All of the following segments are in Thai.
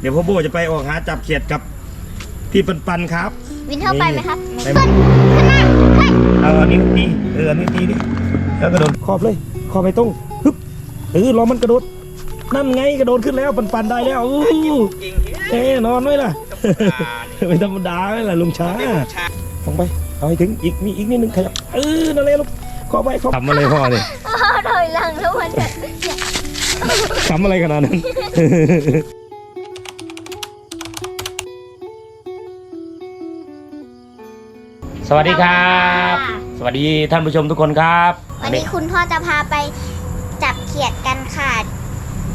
เดี๋ยวพ่อโบจะไปออกหาจับเขียดกับพี่ปันปันครับ วินเทอร์ไปไหมครับไปขึ้นขึ้นมาเฮ้ยเอาอันนี้ตีเอออันนี้ตีดิแล้วกระโดดขอบเลย ขอบไปตรงฮึบเออรอมันกระโดดนั่นไงกระโดดขึ้นแล้วปันปันได้แล้วอู้เอ๊ะนอนไว้ล่ะ ไม่ธรรมดาเลยล่ะลุงช้าลงไปเอาให้ถึงอีกมีอีกนิดนึงขยับเออนั่นแหละลูกขอไปขอทำอะไรพ่อเนี่ยพ่อถอยหลังแล้วมันจะ ทำอะไรขนาดนั้น สวัสดีครับ สวัสดีท่านผู้ชมทุกคนครับวันนี้คุณพ่อจะพาไปจับเขียดกันค่ะ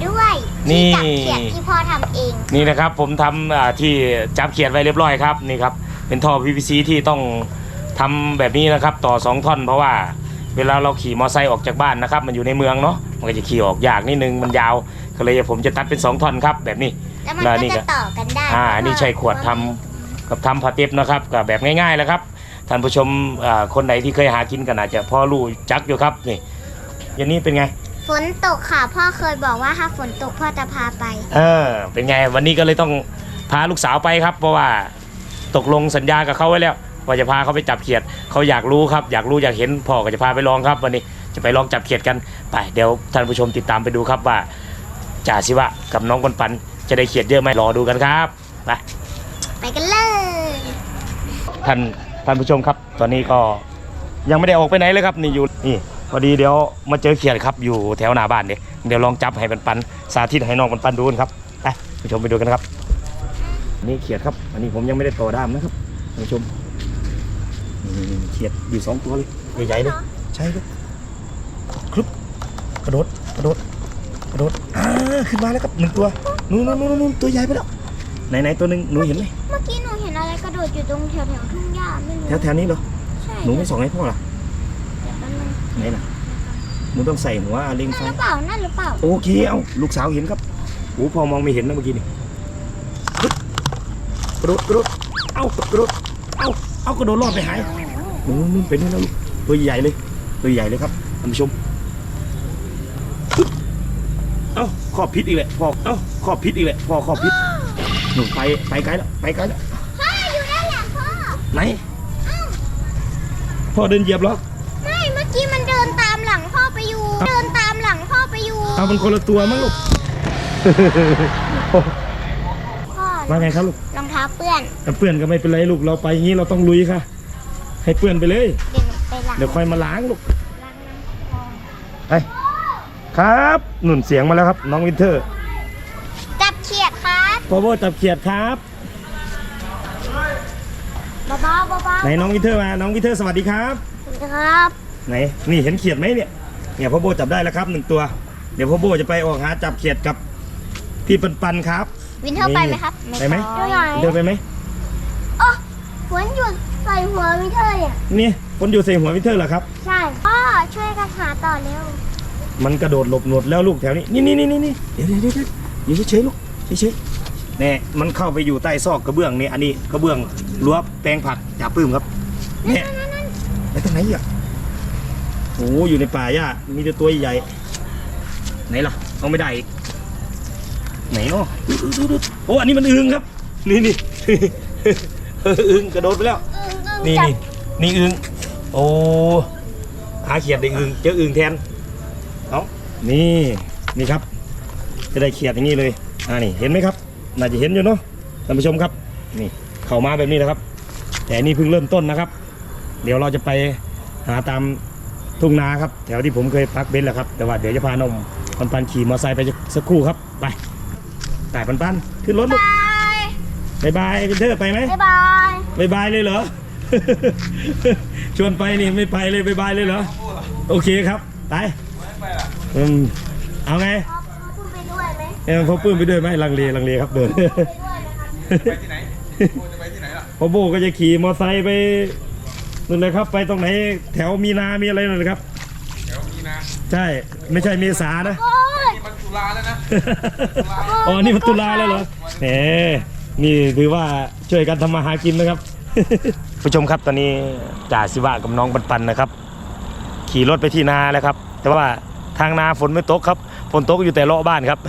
ด้วยนี่ที่จับเขียดที่พ่อทำเอง นี่นะครับผมทำอ่าที่จับเขียดไว้เรียบร้อยครับนี่ครับเป็นท่อ PVC ที่ต้องทำแบบนี้นะครับต่อสองท่อน เพราะว่าเวลาเราขี่มอเตอร์ไซค์ออกจากบ้านนะครับ มันอยู่ในเมืองเนาะมันก็จะขี่ออกยากนิดนึงมันยาวก็เลยผมจะตัดเป็นสองท่อนครับแบบนี้แล้วมันแล้วก็นี่ก็จะต่อกันได้อ่าอันนี้ใช้ขวดทำกับทำผัดเต็บนะครับกับแบบง่ายๆแล้วครับ ท่านผู้ชมอ่าคนไหนที่เคยหากินกันอาจจะพอรู้จักอยู่ครับนี่อย่างนี้เป็นไง ฝนตกค่ะ พ่อเคยบอกว่าถ้าฝนตกพ่อจะพาไป เออ เป็นไงวันนี้ก็เลยต้องพาลูกสาวไปครับ เพราะว่าตกลงสัญญากับเขาไว้แล้วว่าจะพาเขาไปจับเขียดเขาอยากรู้ครับ อยากรู้อยากเห็นพ่อก็จะพาไปลองครับ วันนี้จะไปลองจับเขียดกันไปเดี๋ยวท่านผู้ชมติดตามไปดูครับว่าจ่าสิวะกับน้องปันปันจะได้เขียดเยอะไหมรอดูกันครับไปไปกันเลยท่าน ท่านผู้ชมครับ ตอนนี้ก็ยังไม่ได้ออกไปไหนเลยครับนี่อยู่นี่พอดีเดี๋ยวมาเจอเขียดครับอยู่แถวหน้าบ้านเดี๋ยเดี๋ยวลองจับให้ปันปันสาธิตให้น้องปันปันดูนครับไปผู้ชมไปดูกันครับ นี่เขียดครับ อันนี้ผมยังไม่ได้ต่อด้ามนะครับท่านผู้ชมเขียดอยู่สองตัวเลยใหญ่ๆเลยใช่เลยคลุบกระโดดกระโดดกระโดดอ่าขึ้นมาแล้วครับหนึ่งตัวนู่นนู่นนู่นนู่นตัวใหญ่ไปแล้วไหนไหนตัวหนึ่งหนูเห็นไหมเมื่อกี้ กระโดดอยู่ตรงแถวแถวๆทุ่งหญ้าไม่รู้แถวแถวนี้เหรอ ใช่หนูไม่ส่องให้พ่อเหรอเดี๋ยวแป๊บนึงไหนล่ะหนูต้องใส่หัวเล็งไฟนั่นหรือเปล่านั่นหรือเปล่าโอเคเอาลูกสาวเห็นครับโอ้พ่อมองไม่เห็นนะเมื่อกี้นี่ปึ๊บกระโดดกระโดดเอ้ากระโดดเอ้าเอากระโดดรอดไปหายนู่นนู่นเป็นนี่แล้วลูกตัวใหญ่เลย ตัวใหญ่เลยครับท่านผู้ชมปึ๊บเอ้าขอบพิษอีกแหละพ่อเอ้าขอบพิษอีกแหละพ่อขอบพิษหนูไปไปไกลแล้วไปไกลแล้ว เฮ้ยอยู่ด้านหลังพ่อ ไหนพ่อเดินเหยียบเหรอไม่เมื่อกี้มันเดินตามหลังพ่อไปอยู่เดินตามหลังพ่อไปอยู่เอามันคนละตัวมั้งลูกพ่อว่าไงครับลูกรองเท้าเปื้อนแต่เปื้อนก็ไม่เป็นไรลูกเราไปอย่างนี้เราต้องลุยค่ะ ให้เปื้อนไปเลย เดี๋ยวหนูไปล้างเดี๋ยวค่อยมาล้างลูกล้างน้ำคลองไปครับหนุนเสียงมาแล้วครับ น้องวินเทอร์จับเขียดครับพอโบจับเขียดครับเบาๆเบา ไหนน้องวินเทอร์มา น้องวินเทอร์สวัสดีครับๆครับ ไหน นี่เห็นเขียดไหมเนี่ย เนี่ยพ่อโบจับได้แล้วครับหนึ่งตัว เดี๋ยวพ่อโบจะไปออกหาจับเขียดกับพี่ปันปันครับ วินเทอร์ไปไหมครับไปไหมไปไหนเดินไปไหมอ๋อฝนหยุดใส่หัววินเทอร์เนี่ยนี่คนอยู่ใส่หัววินเทอร์เหรอครับ ใช่พ่อช่วยกันหาต่อเร็ว มันกระโดดหลบหนวดแล้วลูกแถวนี้ นี่นี่นี่นี่นี่เดี๋ยวเดี๋ยวเดี๋ยวเดี๋ยวอยู่เฉยๆลูกเฉยๆเนี่ยมันเข้าไปอยู่ใต้ซอกกระเบื้องนี่อันนี้กระเบื้อง รั้วแปลงผักจ่าปื้มครับเนี่ยไปตรงไหนอีกอะโอ้อยู่ในป่าหญ้ามีแต่ตัวใหญ่ไหนล่ะเอาไม่ได้อีกไหนเนาะอุ๊ยอุ๊ยอุ๊ยอุ๊ยโอ้อันนี้มันอึงครับ นี่นี่อึงกระโดดไปแล้ว นี่นี่นี่อึงโอ้หาเขียดได้อึงเจออึงแทนเอานี่นี่ครับ จะได้เขียดอย่างนี้เลยอ่านี่เห็นไหมครับ น่าจะเห็นอยู่เนาะท่านผู้ชมครับนี่ เข้ามาแบบนี้นะครับ แต่นี่เพิ่งเริ่มต้นนะครับ เดี๋ยวเราจะไปหาตามทุ่งนาครับ แถวที่ผมเคยพักเบนซ์แหละครับ แต่ว่าเดี๋ยวจะพานมปันปันขี่มอเตอร์ไซค์ไปสักครู่ครับ ไปแต่ปันปันขึ้นรถลูกบายบายบายเป็นเธอไปไหมบ๊ายบายบายบายเลยเหรอ ชวนไปนี่ไม่ไปเลยบายบายเลยเหรอ โอเคครับ ไปอืมเอาไงพ่อพูดไปด้วยไหมเออพ่อปื้มไปด้วยไหมลังเลลังเลครับเดินไปด้วยนะครับไปที่ไหน โบจะไปที่ไหนล่ะพ่อโบก็จะขี่มอเตอร์ไซค์ไปนู่นเลยครับ ไปตรงไหนแถวมีนามีอะไรนั่นเลยครับ เดี๋ยวมีนะใช่ ไม่ใช่เมษานะ โอ้ยนี่มันตุลาแล้วนะอ๋อ นี่มันตุลาแล้วเหรอแหมนี่ถือว่าช่วยกันทำมาหากินนะครับ ผู้ชมครับตอนนี้จ่าสิวะกับน้องปันปันนะครับ ขี่รถไปที่นาแล้วครับ แต่ว่าทางนาฝนไม่ตกครับ ฝนตกอยู่แต่เลาะบ้านครับ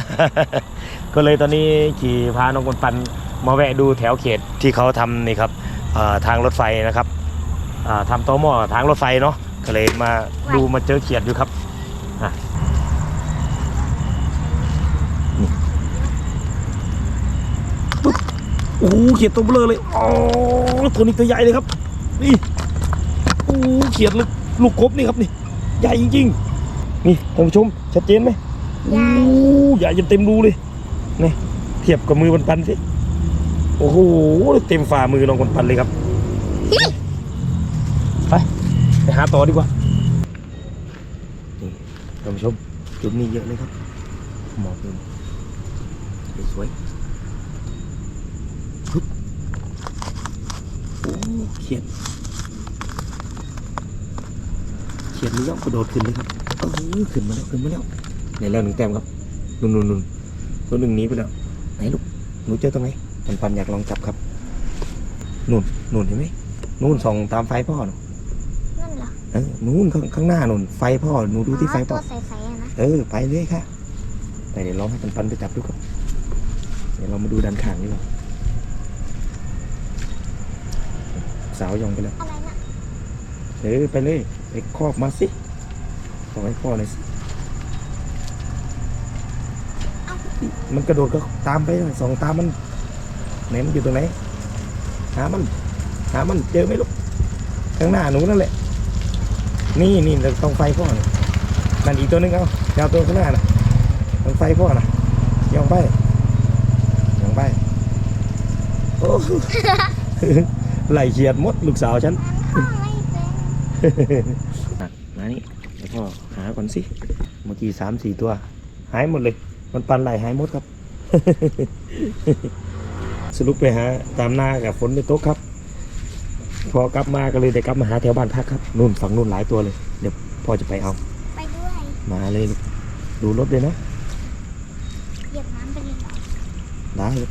ก็เลยตอนนี้ขี่พาน้องคนปัน มาแวะดูแถวเขตที่เขาทำนี่ครับเอ่อทางรถไฟนะครับอ่าทำต่อหม้อทางรถไฟเนาะก็เลยมาดูมาเจอเขียดอยู่ครับอะนี่ปึ๊บโอ้โหเขียดตัวเบลอเลยอ๋อตัวนี้ตัวใหญ่เลยครับนี่โอ้โหเขียดลูกลูกกบนี่ครับนี่ ใหญ่จริงๆนี่ท่านผู้ชมชัดเจนไหมใหญ่โอ้ใหญ่จนเต็มรูเลยนี่เทียบกับมือปันปันๆสิ โอ้โหเต็มฝ่ามือน้องปันปันเลยครับ ไป ไปหาต่อดีกว่านี่ท่านผู้ชมจุดนี้เยอะเลยครับ หมอกเลยสวยๆปึ๊บโอ้เขียดเขียนนี้ย่อมกระโดดขึ้นเลยครับเออขึ้นมาแล้วขึ้นมาแล้วไหนแล้วหนึ่งแต้มครับนุ่นนุ่นนุ่นตัวหนึ่งหนี้ไปแล้วไหนลูกหนูเจอตรงไหน ปันปันอยากลองจับครับนุ่นนุ่นเห็นไหมนู่นส่องตามไฟพ่อหนูนั่นเหรอเออนู่นข้างข้างหน้านุ่นไฟพ่อหนูดูที่ไฟอ๋อพ่ตัอวใสๆอะนะเออไปเลยค่ะไปเดี๋ยวลองให้ปันปันไปจับดูครับเดี๋ยวเรามาดูด้านข้างดีกว่าสาวยองไปแล้วอะไรนะเออไปเลยไปครอบมาสิขอให้พ่อหน่อยสิมันกระโดดก็ตามไปเลยส่องตามมัน ไหนมันอยู่ตรงไหนหามันหามันเจอไหมลูกข้างหน้าหนูนั่นแหละ นี่นี่ตรงไฟพ่อนะนั่นอีกตัวนึงเอายาวตัวข้างหน้านะตรงไฟพ่อนะยองไปยองไปโอ้ไหลเฉียดมดลูกสาวฉันพ่อไม่เป็นอะมานี่เดี๋ยวพ่อหาก่อนสิ เมื่อกี้สามสี่ตัว หายหมดเลย มันปันไหลหายหมดครับ สรุปไปหาตามหน้ากับฝนในโต๊ะครับ พอกลับมาก็เลยได้กลับมาหาแถวบ้านพักครับนู่นฝั่งนู่นหลายตัวเลย เดี๋ยวพ่อจะไปเอา ไปด้วยมาเลยลูกดูรถเลยนะเหยียบน้ำไปเลยเหรอได้ลูก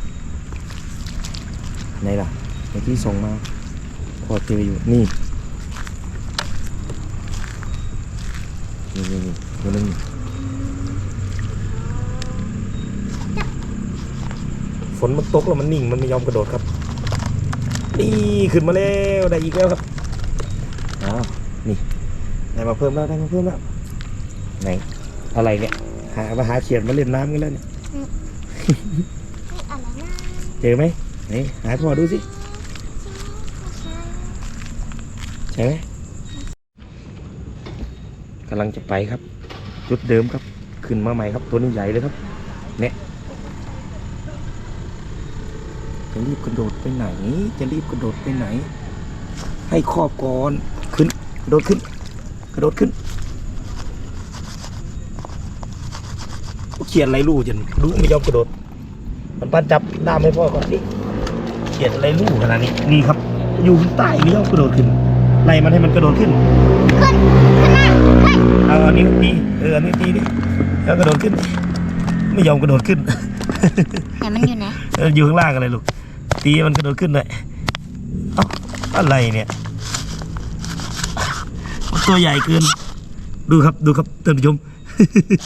ไหนล่ะเมื่อกี้ส่งมาพอเจออยู่นี่นี่นี่นี่ตัวหนึงฝ นมันตกแล้วมันนิ่งมันไม่ยอมกระโดดครับ นี่ขึ้นมาแล้วได้อีกแล้วครับอ้าวนี่ได้มาเพิ่มแล้วได้มาเพิ่มแล้วไหนอะไรเนี่ยหามาหาเขียดมาเล่นน้ำกันแล้วเนี่ยนี่อะไรนะเจอไหมไหนหาพ่อดูสิไม่ใช่ใช่ไหมกำลังจะไปครับ จุดเดิมครับ ขึ้นมาใหม่ครับตัวนี้ใหญ่เลยครับ เนี่ยจะ รีบกระโดดไปไหน จะรีบกระโดดไปไหน ให้ครอบก่อนขึ้นกระโดดขึ้น กระโดดขึ้นเขียนอะไรลู่จนรู้ไม่ยอมกระโดด มันปันจับด้ามให้พ่อก่อนสิเขียนอะไรลู่ขนาดนี้นี่ครับ อยู่ข้างใต้ไม่ยอมกระโดดขึ้นไล่มันให้มันกระโดดขึ้นขึ้นขึ้นมาเฮ้ยเอาอันนี้วตีเอออันนี้วตีดิแล้วกระโดดขึ้น ไม่ยอมกระโดดขึ้นแต่มันอยู่ไหนเอออยู่ข้างล่างอะไรลูก ตีให้มันกระโดดขึ้นหน่อยเอ้าอะไรเนี่ยมันตัวใหญ่เกิน ดูครับดูครับท่านผู้ชม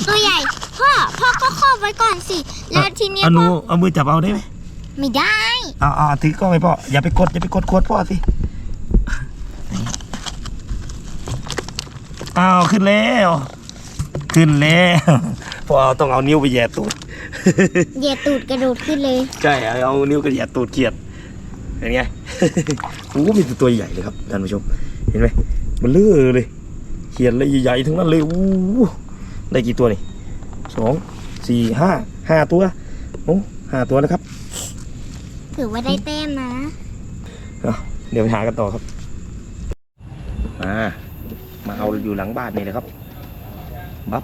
ตัวใหญ่ พ่อ พ่อก็ครอบไว้ก่อนสิ แล้วทีเนี้ยเอาหนูพ่อเอามือจับเอาได้ไหมไม่ได้เอาเอาถือกล้องให้พ่อ อย่าไปกดอย่าไปกดโคตรพ่อสิเอาขึ้นแล้ว ขึ้นแล้ว พ่อต้องเอานิ้วไปแหย่ตูด เหยียดตูดกระโดดขึ้นเลย ใช่เอานิ้วกระเหยียดตูดเกียดเห็นไง โอ้โหมีแต่ตัวใหญ่เลยครับท่านผู้ชม เห็นไหมมันเลื่อเลยเขียดเลยใหญ่ๆทั้งนั้นเลยโอ้โหได้กี่ตัวนี่สองสี่ห้าห้าตัวโอ้ห้าตัวแล้วครับถือว่าได้แต้มนะ เอาเดี๋ยวไปหากันต่อครับ มา มาเอาอยู่หลังบ้านนี่เลยครับ บับ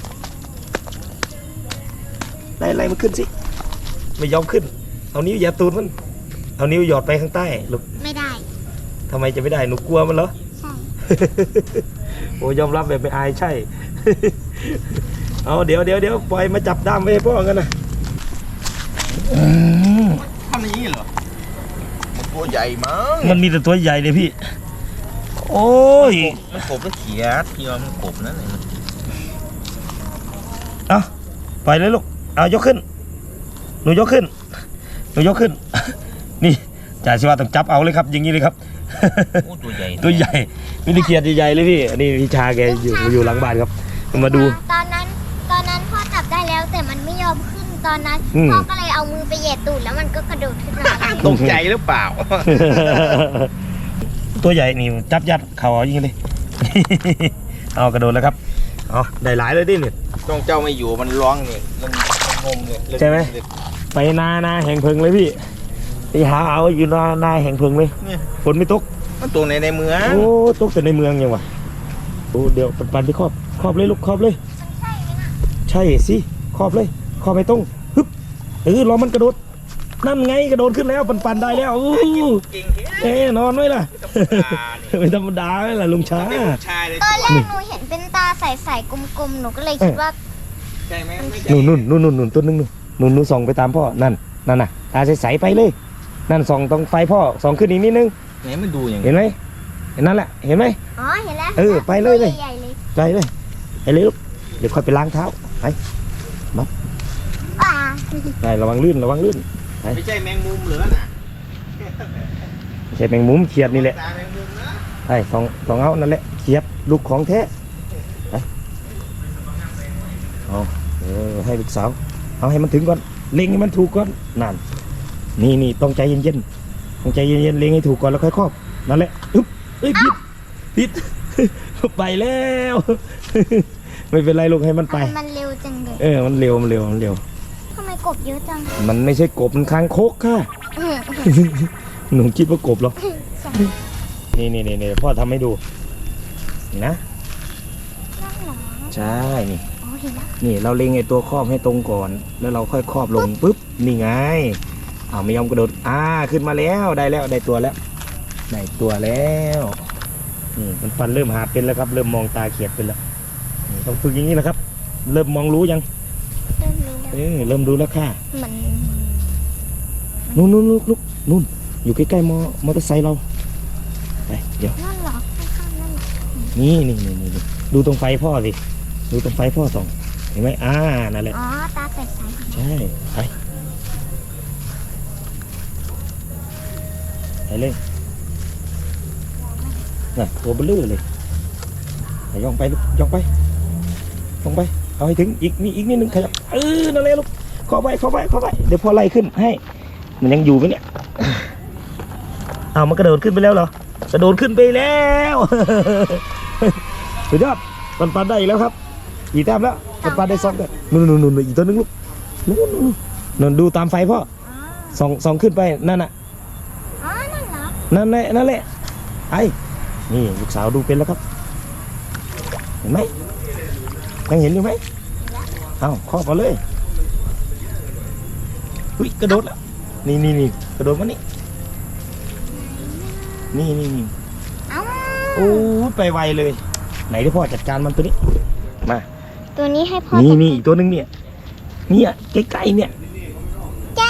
ไล่ไล่มันขึ้นสิ ไม่ยอมขึ้น เอานิ้วเหยียบตูดมัน เอานิ้วหยอดไปข้างใต้ลูกไม่ได้ ทำไมจะไม่ได้ หนูกลัวมันเหรอ ใช่ โอ้ยอมรับแบบไม่อายใช่ เอาเดี๋ยวเดี๋ยวเดี๋ยวปล่อยมาจับด้ามไว้ให้พ่อกันนะทำอย่างนี้เหรอมันตัวใหญ่มั้งมันมีแต่ตัวใหญ่เลยพี่ โอ้ย มันกบแล้วเขียดพี่ว่ามันกบนั่นเอง เอาปล่อยเลยลูก เอายกขึ้น หนูยกขึ้น หนูยกขึ้น นี่จ่าชิวาต้องจับเอาเลยครับ อย่างนี้เลยครับ โอ้ตัวใหญ่ตัวใหญ่ไม่ได้เกียดใหญ่ๆเลยพี่อันนี้พี่ชาแกอยู่อยู่หลังบ้านครับ มาดู ตอนนั้น ตอนนั้นพ่อจับได้แล้วแต่มันไม่ยอมขึ้นตอนนั้นอืม พ่อก็เลยเอามือไปเหยียดตูดแล้วมันก็กระโดดขึ้นมาตกใจหรือเปล่า ตัวใหญ่นี่จับยัดเข่าเอาอย่างนี้เลย เอากระโดดแล้วครับ เอาได้หลายเลยดิเนี่ยต้องเจ้าไม่อยู่มันร้องนี่มัน งมเลยใช่ไหม ไปนานาแห่งเพิงเลยพี่ไปหาเอาอยู่นานาแห่งเพิงเลยเนี่ย ฝนไม่ตก มันตัวในในเมืองโอ้ตกแต่ในเมืองยังวะโอ้เดี๋ยวปันปันไปครอบครอบเลยลูกครอบเลย ใช่ไหมน่ะใช่สิครอบเลยครอบไม่ตรงฮึบเออรอมันกระโดดนั่นไงกระโดดขึ้นแล้วปันปันได้แล้วอู้เก่งเอ๊ะนอนไว้ล่ะแค่ไม่ธรรมดาเลยล่ะลุงช้าไม่ลูกชายเลยตอนแรกหนูเห็นเป็นตาใสๆกลมๆ หนูก็เลยคิดว่า ใช่ไหมไม่ใช่นู่นนู่นนู่นนู่นนู่นตัวนึงนู่นนู่นนู่นส่องไปตามพ่อนั่นนั่นน่ะตาใสๆไปเลย นั่นส่องตรงไฟพ่อส่องขึ้นอีกนิดนึงไหนมันดูอย่างเห็นไหมเห็นนั่นแหละเห็นไหม อ๋อเห็นแล้วเออไปเลยเลย ใหญ่ๆเลยไปเลยไปเลยลูกเดี๋ยวค่อยไปล้างเท้าไปอ่าไประวังลื่นระวังลื่นไม่ใช่แมงมุมเหรอน่ะไม่ใช่แมงมุมเขียดนี่แหละตาแมงมุมนะไปสองสองเอานั่นแหละเขียดลูกของแท้ไปเอาเออให้ลูกสาว เอาให้มันถึงก่อนเล็งให้มันถูกก่อนนั่นนี่นี่ต้องใจเย็นๆต้องใจเย็นๆเล็งให้ถูกก่อนแล้วค่อยครอบนั่นแหละอึ๊บเอ้ยผิดผิดไปแล้ว ไม่เป็นไรลูกให้มันไป มันเร็วจังเลยเออมันเร็วมันเร็วมันเร็วทำไมกบเยอะจังมันไม่ใช่กบมันคางคกค่ะอืมหนูคิดว่ากบเหรอใช่นี่นี่นี่นี่พ่อทำให้ดูนี่นะนั่นเหรอใช่นี่อ๋อ เห็นแล้วนี่เราเล็งไอ้ตัวครอบให้ตรงก่อน แล้วเราค่อยครอบลงปุ๊บนี่ไงอ้าวไม่ยอมกระโดดอ่าขึ้นมาแล้วได้แล้วได้ตัวแล้วได้ตัวแล้วนี่มันฟันเริ่มหาเป็นแล้วครับ เริ่มมองตาเขียดเป็นแล้วนี่ต้องฝึกอย่างนี้แหละครับ เริ่มมองรู้ยังเริ่มรู้แล้วเออเริ่มรู้แล้วค่ะมันนู่นนู่นลูกลูกนู่นอยู่ใกล้ๆมอมอเตอร์ไซค์เราไปเดี๋ยวนั่นเหรอข้างๆนั่นเหรอนี่นี่นี่นี่นี่ดูตรงไฟพ่อสิ ดูตรงไฟพ่อส่องเห็นไหมอ่านั่นแหละอ๋อตาใสใช่ไปไปเลยน่ะตัวเบลอเลยไปย่องไปลูกย่องไปย่องไปเอาให้ถึงอีกนี่อีกนิดนึงขยับเออนั่นแหละลูกเข้าไปเข้าไปเข้าไปเดี๋ยวพ่อไล่ขึ้นให้ มันยังอยู่ไหมเนี่ยเอามันกระโดดขึ้นไปแล้วเหรอกระโดดขึ้นไปแล้วสุดยอดปันปันได้อีกแล้วครับ กี่แต้มแล้วปันปันได้สองแต้มนู่นนู่นนู่นอีกตัวหนึงลูกนู่นนู่นนู่นดูตามไฟพ่อๆอ๋อส่องส่องขึ้นไปนั่นน่ะอ๋อนั่นเหรอนั่นแหละนั่นแหละไอ้นี่ลูกสาวดูเป็นแล้วครับ เห็นไหมยังเห็นอยู่ไหมเอ้าครอบเอาเลยอุ้ยกระโดดแล้วนี่นี่นี่กระโดดมานี่นี่นี่นี่เอ้าโอ้ไปไวเลย ไหนที่พ่อจัดการมันตัวนี้ มา ตัวนี้ให้พ่อนี่จับนี่อีกตัวหนึงเนี่ยเนี่ยใกล้ๆเนี่ยจ๊ะ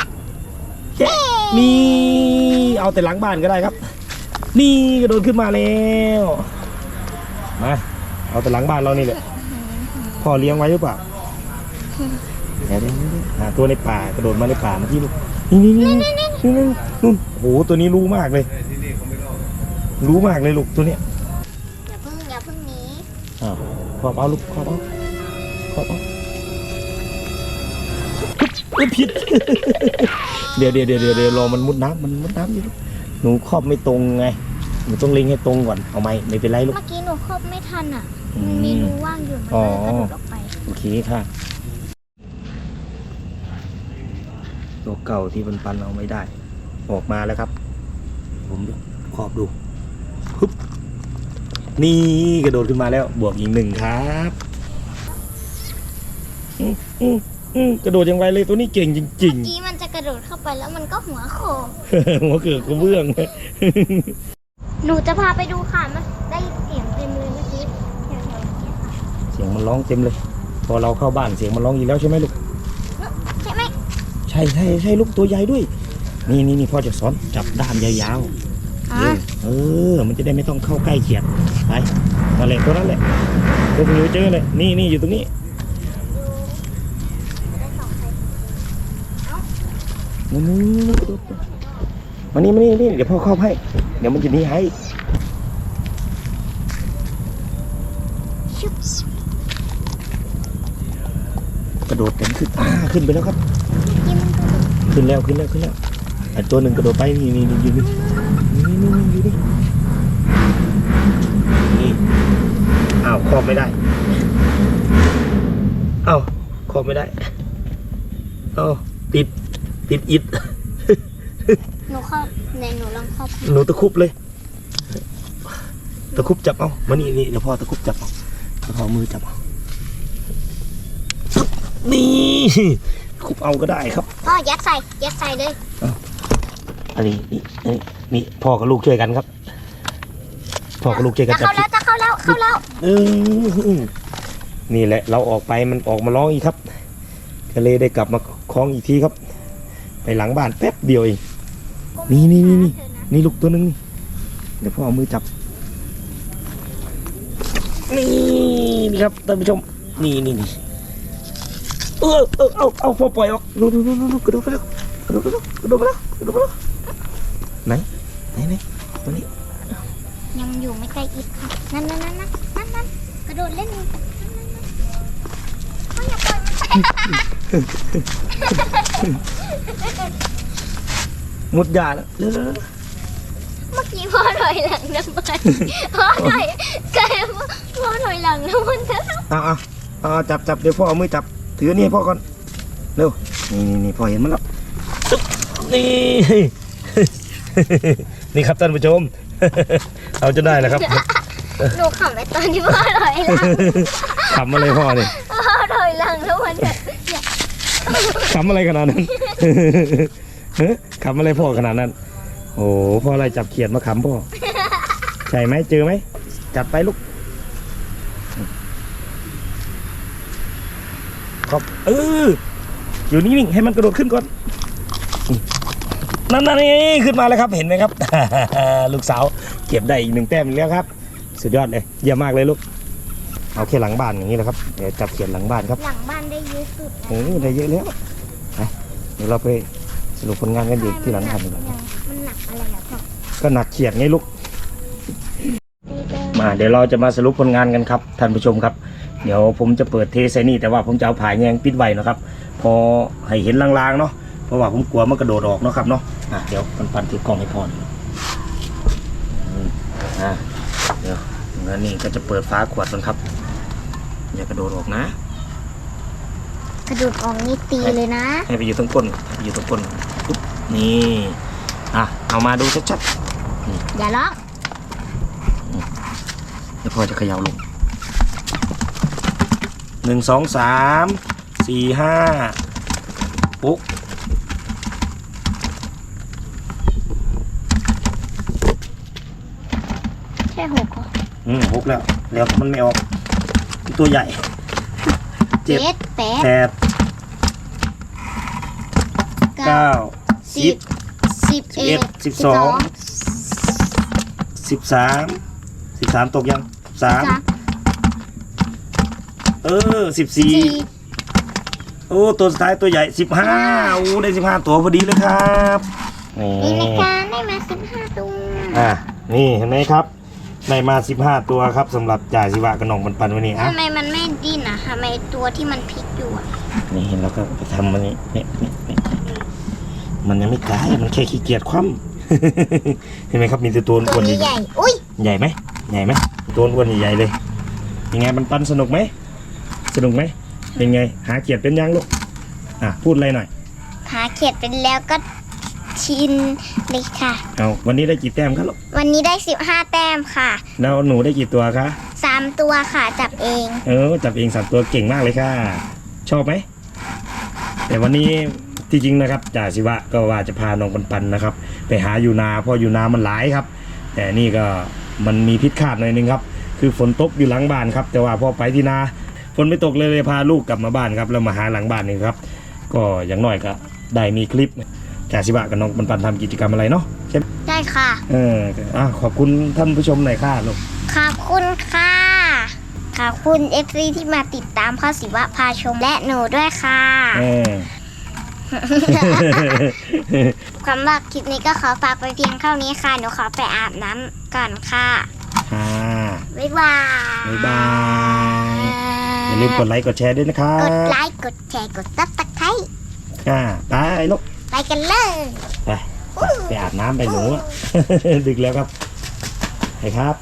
เจ๊นี่เอาแต่หลังบ้านก็ได้ครับ นี่กระโดดขึ้นมาแล้วมาเอาแต่หลังบ้านเรานี่แหละพ่อเลี้ยงไว้หรือเปล่าเดี๋ยวเดี๋ยวเดี๋ยวหาตัวในป่ากระโดดมาในป่าเมื่อกี้ลูกนี่นี่นี่นี่นี่นี่นู่นโอ้โหตัวนี้รู้มากเลย รู้มากเลยลูกตัวเนี้ยอย่าเพิ่งอย่าเพิ่งหนีอ้าวขอบเอาลูกขอบเอาข อบเอาอุ๊ยผิดเดี๋ยวเดี๋ยวเดี๋ยวเดี๋ยวเดี๋ยวรอมันมุดน้ำมันมุดน้ำอยู่ลูกหนูครอบไม่ตรงไงหนูต้องเล็งให้ตรงก่อนเอาไหมไม่เป็นไรลูก เมื่อกี้หนูครอบไม่ทันอะอืมมันมีรูว่างอยู่มันอ๋อก็เลยกระโดดออกไป โอเคค่ะ ตัวเก่าที่มันปันเอาไม่ได้ ออกมาแล้วครับ ผมครอบดูฮึบนี่กระโดดขึ้นมาแล้ว บวกอีกหนึ่งครับ อืมอืมอืมกระโดดอย่างไรเลยตัวนี้เก่งจริงเมื่อกี้มันจะกระโดดเข้าไปแล้วมันก็หัวโขกๆหัวเกือกกระเบื้อง หนูจะพาไปดูค่ะมันได้เสียงเต็มเลยเมื่อกี้แถวๆนี้ค่ะเสียงมันร้องเต็มเลย พอเราเข้าบ้านเสียงมันร้องอีกแล้วใช่ไหมลูก ใช่ไหมใช่ใช่ใช่ลูกตัวใหญ่ด้วย นี่นี่นี่พ่อจะสอนจับด้ามยาวๆอ๋อเออ มันจะได้ไม่ต้องเข้าใกล้เขียดไปมาเลยตัวนั้นแหละตัวนี้เจอเลย นี่นี่อยู่ตรงนี้ ดูได้สองใคร นี่นี่นี่มานี่มานี่นี่เดี๋ยวพ่อเข้าให้ เดี๋ยวมันจะหนีให้ชุบกระโดดกันขึ้นอ่าขึ้นไปแล้วครับกินกระโดดขึ้นแล้วขึ้นแล้วขึ้นแล้วไอ้ตัวหนึ่งกระโดดไปนี่นี่นี่อยู่นี่นี่นี่นี่อยู่นี่นี่อ้าวครอบไม่ได้อ้าวครอบไม่ได้อ้าวติด ติดอิดหนูเข้าในหนูลองเข้าไปหนูตะครุบเลย ตะครุบจับเอามานี่นี่เดี๋ยวพ่อตะครุบจับเอาเดี๋ยวพ่อมือจับเอานี่ครุบเอาก็ได้ครับ พ่อยัดใส่ยัดใส่เลยอันนี้นี่นี่นี่พ่อกับลูกช่วยกันครับ พ่อกับลูกช่วยกันจะจับเข้าแล้วจะเข้าแล้วเข้าแล้วเออนี่แหละเราออกไปมันออกมาร้องอีกครับก็เลยได้กลับมาคล้องอีกทีครับ ไปหลังบ้านแป๊บเดียวเองนี่นี่นี่นี่นี่ลูกตัวหนึงนี่เดี๋ยวพ่อเอามือจับ นี่นี่ครับท่านผู้ชม นี่นี่นี่เออเออเอาเอาพ่อปล่อยออกดูดูดูดูดูกระโดดไปแล้วกระโดดไปแล้วกระโดดไปแล้วกระโดดไปแล้วไหนไหนไหนตัวนี้ยังอยู่ไม่ใกล้อีกค่ะนั่นนั่นนั่นนั่นนั่นนั่นกระโดดเล่นนั่นนั่นนั่นพ่ออย่าปล่อยมันไป มุดยาแล้วเร็วเร็วเมื่อกี้พ่อถอยหลังนะมันพ่อถอยกลายเป็นว่าพ่อถอยหลังนะมันจะเอาเอาเอาจับจับเดี๋ยวพ่อเอามือจับ ถือนี่ให้พ่อก่อน เร็ว นี่นี่นี่พ่อเห็นมันแล้วตึ๊บนี่ นี่ครับท่านผู้ชม เอาจะได้นะครับ หนูขำไปตอนที่พ่อถอยหลัง ขำอะไรพ่อเนี่ย พ่อถอยหลังแล้วมันจะเนี่ย ขำอะไรขนาดนั้นฮะขำอะไรพ่อขนาดนั้น โอ้พ่ออะไรจับเขียดมาขำพ่อใช่ไหมเจอไหมจับไปลูกครับเอออยู่นิ่งๆให้มันกระโดดขึ้นก่อนนั่นนั่นนี่ขึ้นมาแล้วครับเห็นไหมครับ ลูกสาวเก็บได้อีกหนึ่งแต้มแล้วครับ สุดยอดเลยเยี่ยมมากเลยลูก เอาแค่หลังบ้านอย่างนี้แหละครับเดี๋ยวจับเขียนหลังบ้านครับหลังบ้านได้เยอะสุดโอ้ได้เยอะแล้วไปเดี๋ยวเราไปสรุปผลงานกันอยู่ที่หลังบ้านดีกว่ามันหนักอะไรอะพ่อก็หนักเขียดไงลูกมาเดี๋ยวเราจะมาสรุปผลงานกันครับท่านผู้ชมครับ เดี๋ยวผมจะเปิดเทใส่นี่แต่ว่าผมจะเอาผายแยงปิดไว้นะครับ พอให้เห็นลางๆเนาะเพราะว่าผมกลัวมันกระโดดออกเนาะครับเนาะอะเดี๋ยวปันปันถือกล้องให้พ่อหน่อยอืมอะเดี๋ยว งั้นนี่ก็จะเปิดฟ้าขวดกันครับ อย่ากระโดดออกนะ กระโดดออกนี่ตีเลยนะ ให้ไปอยู่ตรงก้นให้ไปอยู่ตรงก้นปุ๊บนี่อะเอามาดูชัดอย่าล็อกๆเดี๋ยวพ่อจะเขย่าลงหนึ่งสองสามสี่ห้าปุ๊บ แค่หกเหร ออืมหกแล้ว แล้วมันไม่ออก ตัวใหญ่ เจ็ดเจ็ดแปดแปดเก้าเก้าสิบสิบเอ็ดสิบสองสิบสามสิบสามตกยังสามสามเออสิบสี่สี่โอ้ตัวสุดท้ายตัวใหญ่สิบห้าโอ้ได้สิบห้าตัวพอดีเลยครับนี่นี่ในการได้มาสิบห้าตัว อะนี่เห็นไหมครับ ได้มาสิบห้าตัวครับสำหรับจ่าสิวะกระนองปันปันวันนี้อะทำไมมันไม่ดิ้นอะทำไมตัวที่มันพลิกอยู่อะนี่เห็นแล้วก็ไปทำมันนี้นี่นี่นี่มันยังไม่ตายมันแค่ขี้เกียจคว่ำ เห็นไหมครับมีแต่ตัวตัวอ้วนนี้ๆใหญ่อุ้ยใหญ่ไหมใหญ่ไหมตัวอ้วนใหญ่ๆเลยยังไงปันปันสนุกไหมสนุกไหมเป็นไง หาเกียรติเป็นยังลูกอะพูดอะไรหน่อยหาเขียดเป็นแล้วก็ ชินเลยค่ะ เอาวันนี้ได้กี่แต้มครับลูกวันนี้ได้สิบห้าแต้มค่ะแล้วหนูได้กี่ตัวคะสามตัวค่ะจับเอง เออจับเองสามตัวเก่งมากเลยค่ะชชอบไหมแต่วันนี้ที่จริงนะครับจ่าสิวะก็ว่าจะพาน้องปันปันนะครับ ไปหาอยู่นาเพราะอยู่นามันหลายครับ แต่นี่ก็มันมีพิษคาดหน่อยนึงครับ คือฝนตกอยู่หลังบ้านครับ แต่ว่าพอไปที่นาฝนไม่ตกเลยเลยพาลูกกลับมาบ้านครับแล้วมาหาหลังบ้านนี่ครับ ก็อย่างน้อยก็ได้มีคลิป จ่าสิวะกับน้องปันปันทำกิจกรรมอะไรเนาะใช่ไหมได้ค่ะ เอออะขอบคุณท่านผู้ชมหน่อยค่ะลูกขอบคุณค่ะ ขอบคุณ FC ที่มาติดตามพ่อศิวะพาชมและหนูด้วยค่ะ เออ สำหรับคลิปนี้ก็ขอฝากไปเพียงเท่านี้ค่ะ หนูขอไปอาบน้ำก่อนค่ะ ค่ะบ๊ายบาย บ๊ายบายอย่าลืมกดไลค์กดแชร์ด้วยนะครับกดไลค์ กดแชร์ กดซับสไครต์อ่าไปลูก ไปกันเลยไปไปไปอาบน้ำไปหนู ดึกแล้วครับไปครับ